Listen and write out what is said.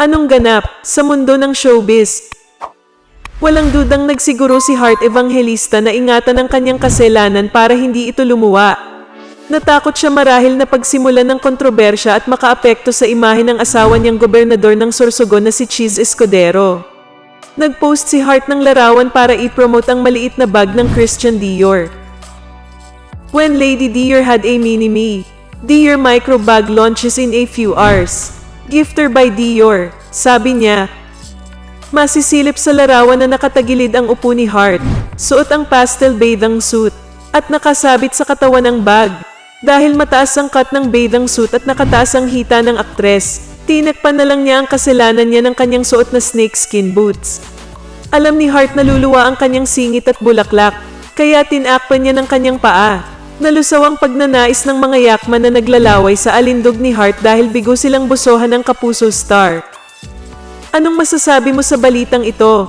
Anong ganap sa mundo ng showbiz? Walang dudang nagsiguro si Hart Evangelista na ingatan ang kanyang kasalanan para hindi ito lumuwa. Natakot siya marahil na pagsimulan ng kontrobersya at makaapekto sa imahe ng asawa niyang gobernador ng Sorsogon na si Cheese Escudero. Nag-post si Hart ng larawan para i-promote ang maliit na bag ng Christian Dior. When Lady Dior had a mini-me, Dior micro bag launches in a few hours. Gifter by Dior, sabi niya. Masisilip sa larawan na nakatagilid ang upo ni Hart, suot ang pastel bathing suit, at nakasabit sa katawan ng bag. Dahil mataas ang cut ng bathing suit at nakataas ang hita ng aktres, tinakpan na lang niya ang kasalanan niya ng kanyang suot na snakeskin boots. Alam ni Hart na luluwa ang kanyang singit at bulaklak, kaya tinakpan niya ng kanyang paa. Nalusaw ang pagnanais ng mga yakman na naglalaway sa alindog ni Hart dahil bigo silang busohan ng Kapuso Star. Anong masasabi mo sa balitang ito?